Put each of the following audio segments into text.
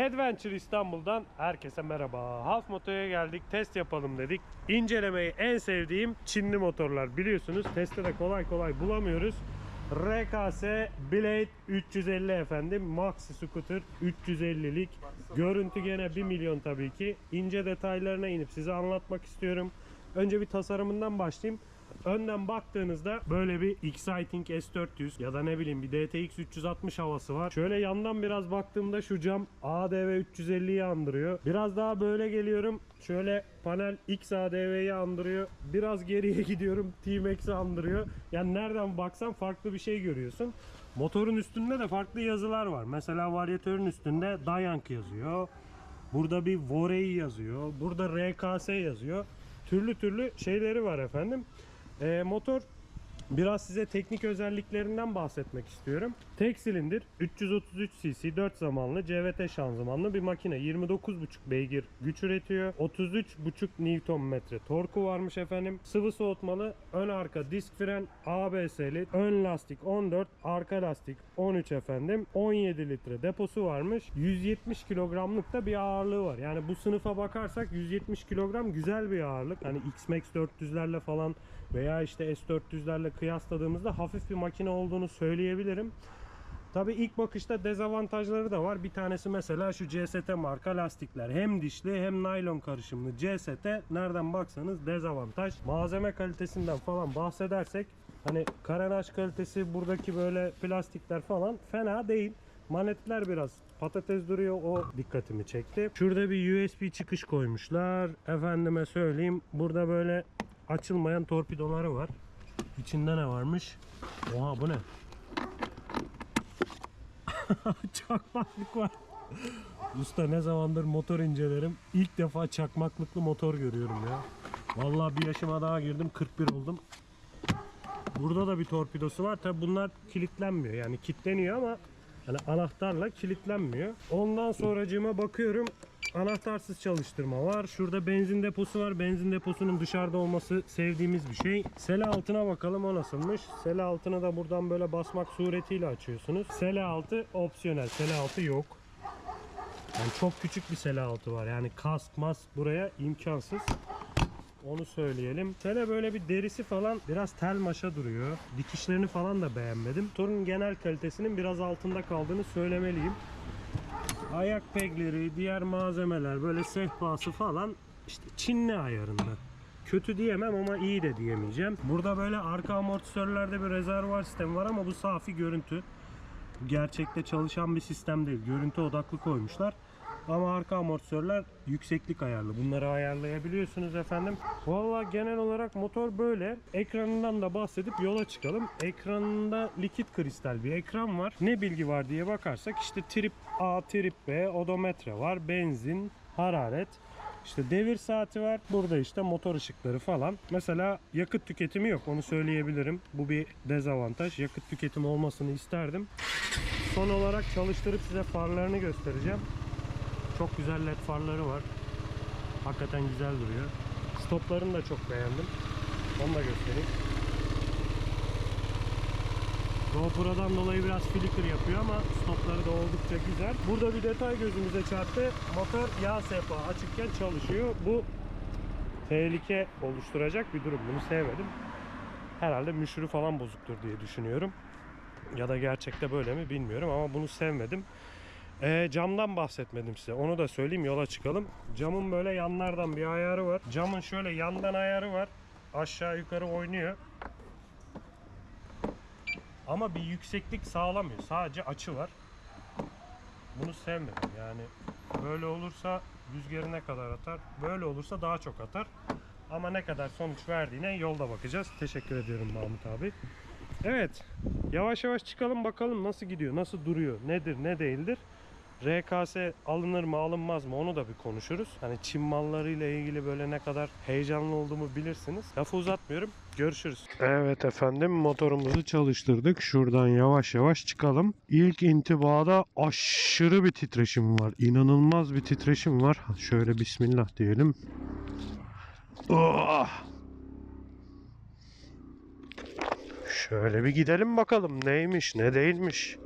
Adventure İstanbul'dan herkese merhaba. Half Moto'ya geldik. Test yapalım dedik. İncelemeyi en sevdiğim Çinli motorlar. Biliyorsunuz testte de kolay kolay bulamıyoruz. RKS Blade 350 efendim. Maxi Scooter 350'lik. Görüntü gene 1 milyon tabii ki. İnce detaylarına inip size anlatmak istiyorum. Önce bir tasarımından başlayayım. Önden baktığınızda böyle bir Exciting S400 ya da ne bileyim bir DTX 360 havası var. Şöyle yandan biraz baktığımda şu cam ADV 350'yi andırıyor. Biraz daha böyle geliyorum. Şöyle panel XADV'yi andırıyor. Biraz geriye gidiyorum. T-Max'i andırıyor. Yani nereden baksan farklı bir şey görüyorsun. Motorun üstünde de farklı yazılar var. Mesela varyatörün üstünde Dayank yazıyor. Burada bir Vorey yazıyor. Burada RKS yazıyor. Türlü türlü şeyleri var efendim. Ee, motor biraz size teknik özelliklerinden bahsetmek istiyorum. Tek silindir 333 cc 4 zamanlı CVT şanzımanlı bir makine. 29,5 beygir güç üretiyor. 33,5 Nm torku varmış efendim. Sıvı soğutmalı, ön arka disk fren, ABS'li, ön lastik 14, arka lastik 13 efendim. 17 litre deposu varmış. 170 kilogramlık da bir ağırlığı var. Yani bu sınıfa bakarsak 170 kilogram güzel bir ağırlık. Hani X-Max 400'lerle falan veya işte S400'lerle kıyasladığımızda hafif bir makine olduğunu söyleyebilirim. Tabii ilk bakışta dezavantajları da var. Bir tanesi mesela şu CST marka lastikler. Hem dişli hem naylon karışımlı CST nereden baksanız dezavantaj. Malzeme kalitesinden falan bahsedersek hani karenaj kalitesi buradaki böyle plastikler falan fena değil. Manetler biraz patates duruyor o dikkatimi çekti. Şurada bir USB çıkış koymuşlar. Efendime söyleyeyim burada böyle açılmayan torpidoları var. İçinde ne varmış? Oha bu ne? Çakmaklık var. Usta ne zamandır motor incelerim. İlk defa çakmaklıklı motor görüyorum ya. Vallahi bir yaşıma daha girdim 41 oldum. Burada da bir torpidosu var. Tabi bunlar kilitlenmiyor. Yani kilitleniyor ama hani anahtarla kilitlenmiyor. Ondan sonracığıma bakıyorum. Anahtarsız çalıştırma var. Şurada benzin deposu var. Benzin deposunun dışarıda olması sevdiğimiz bir şey. Sele altına bakalım o nasılmış. Sele altını da buradan böyle basmak suretiyle açıyorsunuz. Sele altı opsiyonel. Sele altı yok. Yani çok küçük bir sele altı var. Yani kask mask buraya imkansız. Onu söyleyelim. Tele böyle bir derisi falan biraz tel maşa duruyor. Dikişlerini falan da beğenmedim. Motorun genel kalitesinin biraz altında kaldığını söylemeliyim. Ayak pegleri, diğer malzemeler, böyle sehpası falan işte Çinli ayarında. Kötü diyemem ama iyi de diyemeyeceğim. Burada böyle arka amortisörlerde bir rezervuar sistemi var ama bu safi görüntü. Gerçekte çalışan bir sistem değil. Görüntü odaklı koymuşlar. Ama arka amortisörler yükseklik ayarlı. Bunları ayarlayabiliyorsunuz efendim. Valla genel olarak motor böyle. Ekranından da bahsedip yola çıkalım. Ekranında likit kristal bir ekran var. Ne bilgi var diye bakarsak işte trip A, trip B, odometre var. Benzin, hararet. İşte devir saati var. Burada işte motor ışıkları falan. Mesela yakıt tüketimi yok onu söyleyebilirim. Bu bir dezavantaj. Yakıt tüketimi olmasını isterdim. Son olarak çalıştırıp size farlarını göstereceğim. Çok güzel led farları var. Hakikaten güzel duruyor. Stoplarını da çok beğendim. Onu da göstereyim. GoPro'dan dolayı biraz flicker yapıyor ama stopları da oldukça güzel. Burada bir detay gözümüze çarptı. Motor yağ sehpa açıkken çalışıyor. Bu tehlike oluşturacak bir durum. Bunu sevmedim. Herhalde müşürü falan bozuktur diye düşünüyorum. Ya da gerçekte böyle mi bilmiyorum ama bunu sevmedim. Ee, camdan bahsetmedim size. Onu da söyleyeyim yola çıkalım. Camın böyle yanlardan bir ayarı var. Camın şöyle yandan ayarı var. Aşağı yukarı oynuyor. Ama bir yükseklik sağlamıyor. Sadece açı var. Bunu sevmedim. Yani böyle olursa rüzgarı ne kadar atar? Böyle olursa daha çok atar. Ama ne kadar sonuç verdiğine yolda bakacağız. Teşekkür ediyorum Mahmut abi. Evet. Yavaş yavaş çıkalım bakalım nasıl gidiyor, nasıl duruyor, nedir, ne değildir. RKS alınır mı alınmaz mı onu da bir konuşuruz. Hani Çin mallarıyla ilgili böyle ne kadar heyecanlı olduğumu bilirsiniz. Lafı uzatmıyorum. Görüşürüz. Evet efendim motorumuzu çalıştırdık. Şuradan yavaş yavaş çıkalım. İlk intibada aşırı bir titreşim var. İnanılmaz bir titreşim var. Şöyle bismillah diyelim. Oh! Şöyle bir gidelim bakalım neymiş ne değilmiş.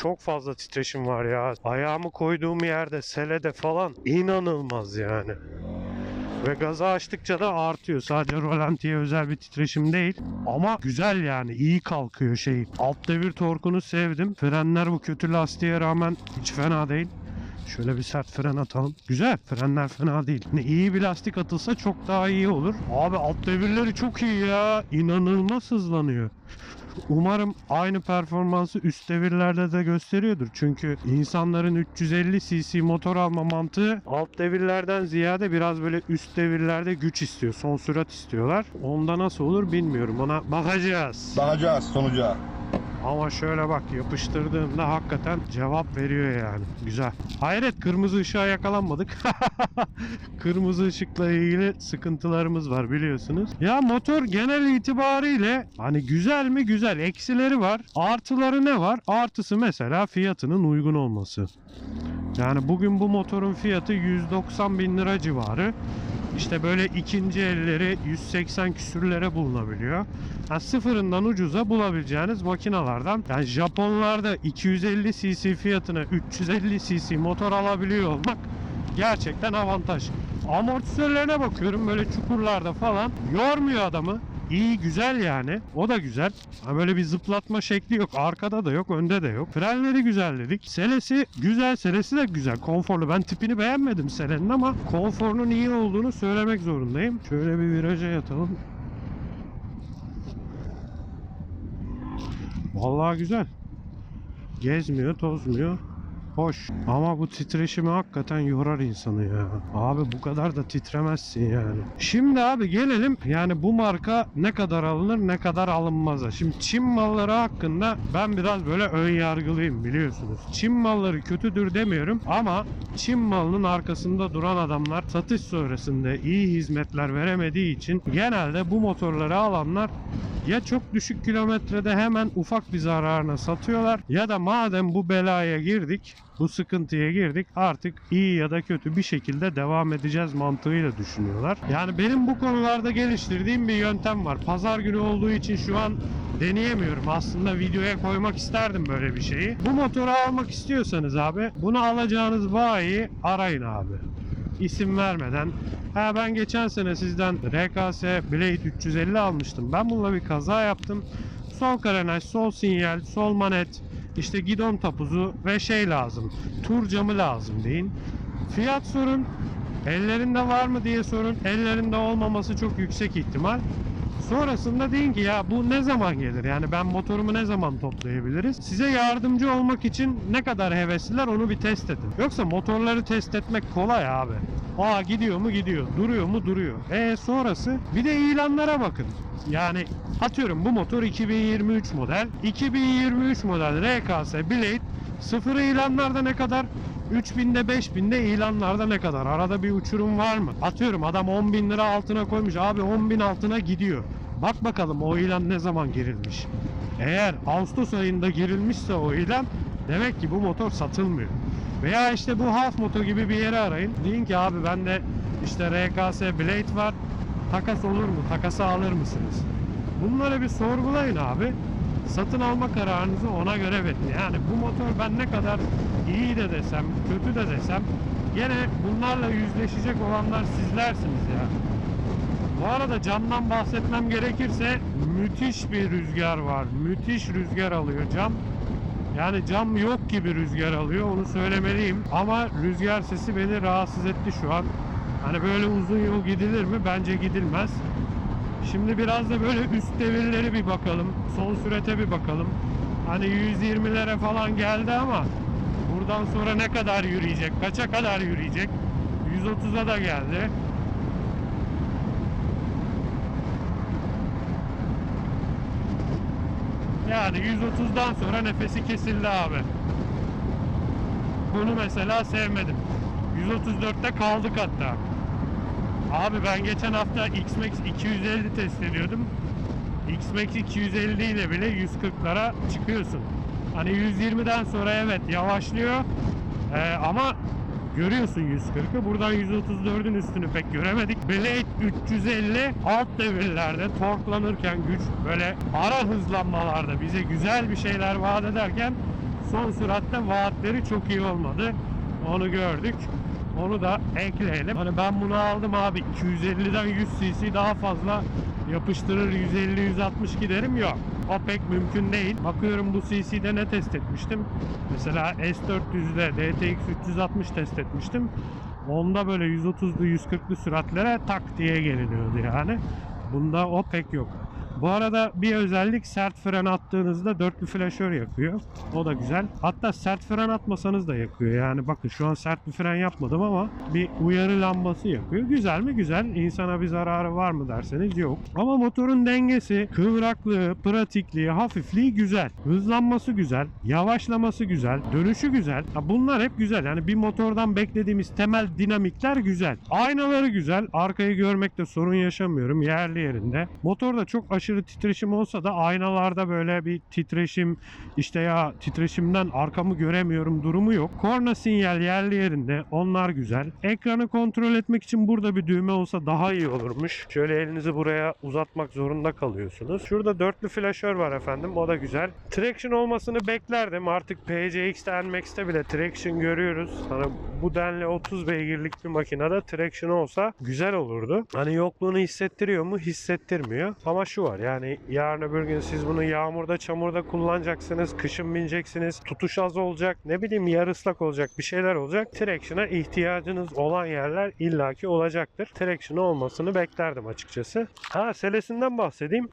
Çok fazla titreşim var ya. Ayağımı koyduğum yerde selede falan inanılmaz yani. Ve gazı açtıkça da artıyor. Sadece rolantiye özel bir titreşim değil. Ama güzel yani. iyi kalkıyor şey. Alt devir torkunu sevdim. Frenler bu kötü lastiğe rağmen hiç fena değil. Şöyle bir sert fren atalım. Güzel. Frenler fena değil. Hani iyi bir lastik atılsa çok daha iyi olur. Abi alt devirleri çok iyi ya. İnanılmaz hızlanıyor. Umarım aynı performansı üst devirlerde de gösteriyordur. Çünkü insanların 350 cc motor alma mantığı alt devirlerden ziyade biraz böyle üst devirlerde güç istiyor. Son sürat istiyorlar. Onda nasıl olur bilmiyorum. Ona bakacağız. Bakacağız sonuca. Ama şöyle bak yapıştırdığımda hakikaten cevap veriyor yani. Güzel. Hayret kırmızı ışığa yakalanmadık. kırmızı ışıkla ilgili sıkıntılarımız var biliyorsunuz. Ya motor genel itibariyle hani güzel mi güzel. Eksileri var. Artıları ne var? Artısı mesela fiyatının uygun olması. Yani bugün bu motorun fiyatı 190 bin lira civarı. İşte böyle ikinci elleri 180 küsürlere bulunabiliyor. Yani sıfırından ucuza bulabileceğiniz makinalardan. Yani Japonlarda 250 cc fiyatına 350 cc motor alabiliyor olmak gerçekten avantaj. Amortisörlerine bakıyorum böyle çukurlarda falan yormuyor adamı. İyi güzel yani. O da güzel. Ha böyle bir zıplatma şekli yok. Arkada da yok, önde de yok. Frenleri güzel dedik. Selesi güzel, selesi de güzel. Konforlu. Ben tipini beğenmedim selenin ama konforunun iyi olduğunu söylemek zorundayım. Şöyle bir viraja yatalım. Vallahi güzel. Gezmiyor, tozmuyor. Hoş. Ama bu titreşimi hakikaten yorar insanı ya. Abi bu kadar da titremezsin yani. Şimdi abi gelelim yani bu marka ne kadar alınır ne kadar alınmaz. Şimdi Çin malları hakkında ben biraz böyle ön yargılıyım biliyorsunuz. Çin malları kötüdür demiyorum ama Çin malının arkasında duran adamlar satış sonrasında iyi hizmetler veremediği için genelde bu motorları alanlar ya çok düşük kilometrede hemen ufak bir zararına satıyorlar ya da madem bu belaya girdik, bu sıkıntıya girdik artık iyi ya da kötü bir şekilde devam edeceğiz mantığıyla düşünüyorlar. Yani benim bu konularda geliştirdiğim bir yöntem var. Pazar günü olduğu için şu an deneyemiyorum. Aslında videoya koymak isterdim böyle bir şeyi. Bu motoru almak istiyorsanız abi bunu alacağınız bayi arayın abi isim vermeden ha ben geçen sene sizden RKS Blade 350 almıştım. Ben bununla bir kaza yaptım. Sol karenaj, sol sinyal, sol manet, işte gidon tapuzu ve şey lazım. Tur camı lazım deyin. Fiyat sorun. Ellerinde var mı diye sorun. Ellerinde olmaması çok yüksek ihtimal. Sonrasında deyin ki ya bu ne zaman gelir? Yani ben motorumu ne zaman toplayabiliriz? Size yardımcı olmak için ne kadar hevesliler onu bir test edin. Yoksa motorları test etmek kolay abi. Aa gidiyor mu gidiyor. Duruyor mu duruyor. E sonrası bir de ilanlara bakın. Yani atıyorum bu motor 2023 model. 2023 model RKS Blade sıfır ilanlarda ne kadar? 3000'de 5000'de ilanlarda ne kadar? Arada bir uçurum var mı? Atıyorum adam 10 bin lira altına koymuş. Abi 10 bin altına gidiyor. Bak bakalım o ilan ne zaman girilmiş. Eğer Ağustos ayında girilmişse o ilan demek ki bu motor satılmıyor. Veya işte bu Half Moto gibi bir yere arayın. Deyin ki abi bende işte RKS Blade var. Takas olur mu? Takası alır mısınız? Bunları bir sorgulayın abi. Satın alma kararınızı ona göre verin. Yani bu motor ben ne kadar iyi de desem, kötü de desem gene bunlarla yüzleşecek olanlar sizlersiniz ya. Bu arada camdan bahsetmem gerekirse müthiş bir rüzgar var. Müthiş rüzgar alıyor cam. Yani cam yok gibi rüzgar alıyor onu söylemeliyim. Ama rüzgar sesi beni rahatsız etti şu an. Hani böyle uzun yol gidilir mi? Bence gidilmez. Şimdi biraz da böyle üst devirleri bir bakalım. Son sürete bir bakalım. Hani 120'lere falan geldi ama buradan sonra ne kadar yürüyecek? Kaça kadar yürüyecek? 130'a da geldi. Yani 130'dan sonra nefesi kesildi abi. Bunu mesela sevmedim. 134'te kaldık hatta. Abi ben geçen hafta X-Max 250 test ediyordum. X-Max 250 ile bile 140'lara çıkıyorsun. Hani 120'den sonra evet yavaşlıyor. Ee, ama görüyorsun 140'ı. Buradan 134'ün üstünü pek göremedik. Blade 350 alt devirlerde torklanırken güç böyle ara hızlanmalarda bize güzel bir şeyler vaat ederken son süratte vaatleri çok iyi olmadı. Onu gördük. Onu da ekleyelim. Hani ben bunu aldım abi 250'den 100 cc daha fazla yapıştırır 150-160 giderim yok. O pek mümkün değil. Bakıyorum bu CC'de ne test etmiştim. Mesela S400'de DTX 360 test etmiştim. Onda böyle 130'lu 140'lı süratlere tak diye geliniyordu yani. Bunda o pek yok. Bu arada bir özellik sert fren attığınızda dörtlü flaşör yakıyor. O da güzel. Hatta sert fren atmasanız da yakıyor. Yani bakın şu an sert bir fren yapmadım ama bir uyarı lambası yakıyor. Güzel mi? Güzel. İnsana bir zararı var mı derseniz yok. Ama motorun dengesi, kıvraklığı, pratikliği, hafifliği güzel. Hızlanması güzel. Yavaşlaması güzel. Dönüşü güzel. Ha bunlar hep güzel. Yani bir motordan beklediğimiz temel dinamikler güzel. Aynaları güzel. Arkayı görmekte sorun yaşamıyorum. Yerli yerinde. Motorda çok aşırı titreşim olsa da aynalarda böyle bir titreşim işte ya titreşimden arkamı göremiyorum durumu yok. Korna sinyal yerli yerinde. Onlar güzel. Ekranı kontrol etmek için burada bir düğme olsa daha iyi olurmuş. Şöyle elinizi buraya uzatmak zorunda kalıyorsunuz. Şurada dörtlü flaşör var efendim. O da güzel. Traction olmasını beklerdim. Artık PCX'te NMAX'te bile traction görüyoruz. Hani bu denli 30 beygirlik bir makinede traction olsa güzel olurdu. Hani yokluğunu hissettiriyor mu? Hissettirmiyor. Ama şu var yani yarın öbür gün siz bunu yağmurda çamurda kullanacaksınız. Kışın bineceksiniz. Tutuş az olacak. Ne bileyim yarı ıslak olacak. Bir şeyler olacak. Traction'a ihtiyacınız olan yerler illaki olacaktır. Traction olmasını beklerdim açıkçası. Ha selesinden bahsedeyim.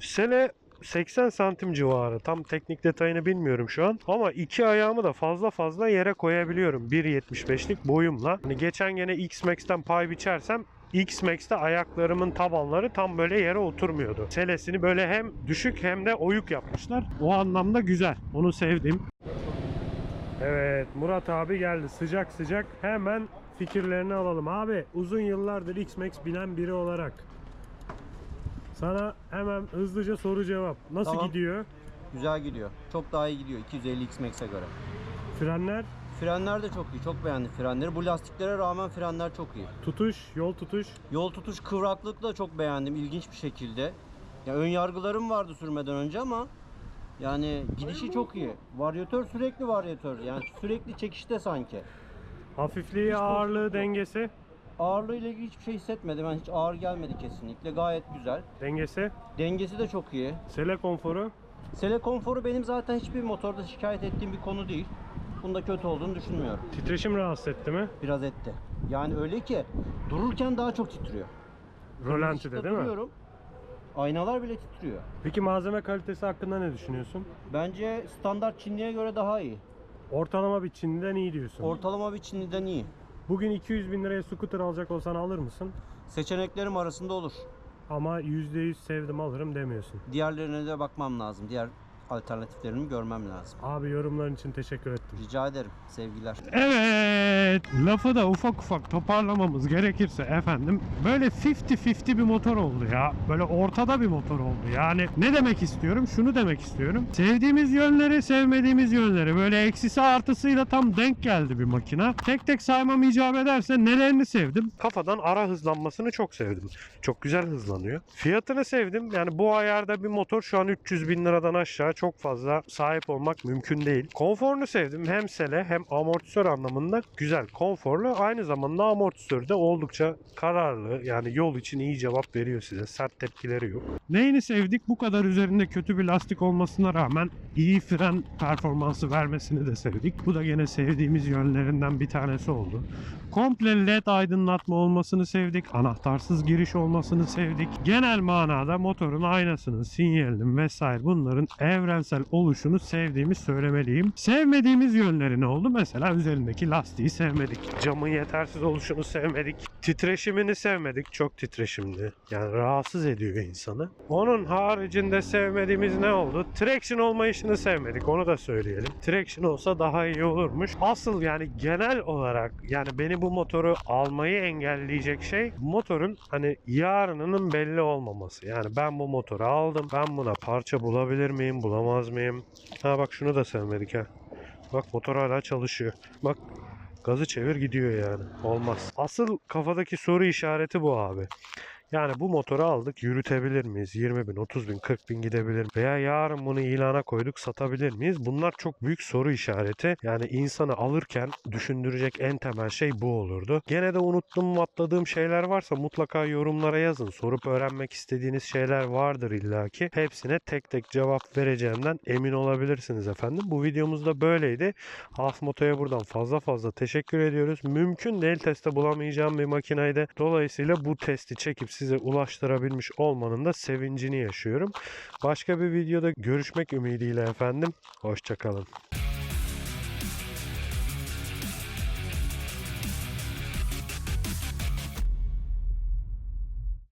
Sele 80 santim civarı. Tam teknik detayını bilmiyorum şu an. Ama iki ayağımı da fazla fazla yere koyabiliyorum. 1.75'lik boyumla. Hani geçen gene X-Max'ten pay biçersem X-Max'te ayaklarımın tabanları tam böyle yere oturmuyordu. Selesini böyle hem düşük hem de oyuk yapmışlar. O anlamda güzel. Onu sevdim. Evet Murat abi geldi sıcak sıcak. Hemen fikirlerini alalım. Abi uzun yıllardır X-Max bilen biri olarak sana hemen hızlıca soru cevap. Nasıl Tamam. gidiyor? Güzel gidiyor. Çok daha iyi gidiyor 250 X-Max'e göre. Frenler, Frenler de çok iyi. Çok beğendim frenleri. Bu lastiklere rağmen frenler çok iyi. tutuş, yol tutuş. Yol tutuş kıvraklık da çok beğendim. ilginç bir şekilde. Ya ön yargılarım vardı sürmeden önce ama yani gidişi çok iyi. Varyatör sürekli varyatör. Yani sürekli çekişte sanki. Hafifliği, Hiç ağırlığı, boşluk yok. dengesi. Ağırlığı ile ilgili hiçbir şey hissetmedim. Ben hiç ağır gelmedi kesinlikle. Gayet güzel. Dengesi. Dengesi de çok iyi. Sele konforu. Sele konforu benim zaten hiçbir motorda şikayet ettiğim bir konu değil. Bunda kötü olduğunu düşünmüyorum. Titreşim rahatsız etti mi? Biraz etti. Yani öyle ki dururken daha çok titriyor. Rölantide değil mi? duruyorum, Aynalar bile titriyor. Peki malzeme kalitesi hakkında ne düşünüyorsun? Bence standart Çinli'ye göre daha iyi. Ortalama bir Çin'den iyi diyorsun. Ortalama bir Çinli'den iyi. Bugün 200 bin liraya scooter alacak olsan alır mısın? Seçeneklerim arasında olur. Ama %100 sevdim alırım demiyorsun. Diğerlerine de bakmam lazım. Diğer alternatiflerini görmem lazım. Abi yorumların için teşekkür ettim. Rica ederim. Sevgiler. Evet, lafı da ufak ufak toparlamamız gerekirse efendim böyle 50-50 bir motor oldu ya. Böyle ortada bir motor oldu. Yani ne demek istiyorum? Şunu demek istiyorum. Sevdiğimiz yönleri, sevmediğimiz yönleri böyle eksisi artısıyla tam denk geldi bir makina. Tek tek saymam icap ederse nelerini sevdim? Kafadan ara hızlanmasını çok sevdim. Çok güzel hızlanıyor. Fiyatını sevdim. Yani bu ayarda bir motor şu an 300 bin liradan aşağı çok fazla sahip olmak mümkün değil. Konforunu sevdim. Hem sele hem amortisör anlamında güzel, konforlu. Aynı zamanda amortisör de oldukça kararlı. Yani yol için iyi cevap veriyor size. Sert tepkileri yok. Neyini sevdik? Bu kadar üzerinde kötü bir lastik olmasına rağmen iyi fren performansı vermesini de sevdik. Bu da gene sevdiğimiz yönlerinden bir tanesi oldu. Komple led aydınlatma olmasını sevdik. Anahtarsız giriş olmasını sevdik. Genel manada motorun aynasının, sinyalinin vesaire bunların evrensel oluşunu sevdiğimi söylemeliyim. Sevmediğimiz yönleri ne oldu? Mesela üzerindeki lastiği sevmedik. Camın yetersiz oluşunu sevmedik. Titreşimini sevmedik. Çok titreşimli. Yani rahatsız ediyor insanı. Onun haricinde sevmediğimiz ne oldu? Traction olmayışını sevmedik. Onu da söyleyelim. Traction olsa daha iyi olurmuş. Asıl yani genel olarak yani beni bu motoru almayı engelleyecek şey motorun hani yarınının belli olmaması. Yani ben bu motoru aldım. Ben buna parça bulabilir miyim? Bulamaz mıyım? Ha bak şunu da sevmedik ha. Bak motor hala çalışıyor. Bak gazı çevir gidiyor yani. Olmaz. Asıl kafadaki soru işareti bu abi. Yani bu motoru aldık yürütebilir miyiz? 20 bin, 30 bin, 40 bin gidebilir mi? Veya yarın bunu ilana koyduk satabilir miyiz? Bunlar çok büyük soru işareti. Yani insanı alırken düşündürecek en temel şey bu olurdu. Gene de unuttuğum atladığım şeyler varsa mutlaka yorumlara yazın. Sorup öğrenmek istediğiniz şeyler vardır illaki. Hepsine tek tek cevap vereceğimden emin olabilirsiniz efendim. Bu videomuz da böyleydi. Half Moto'ya buradan fazla fazla teşekkür ediyoruz. Mümkün değil testte bulamayacağım bir makinaydı. Dolayısıyla bu testi çekip size ulaştırabilmiş olmanın da sevincini yaşıyorum. Başka bir videoda görüşmek ümidiyle efendim. Hoşçakalın.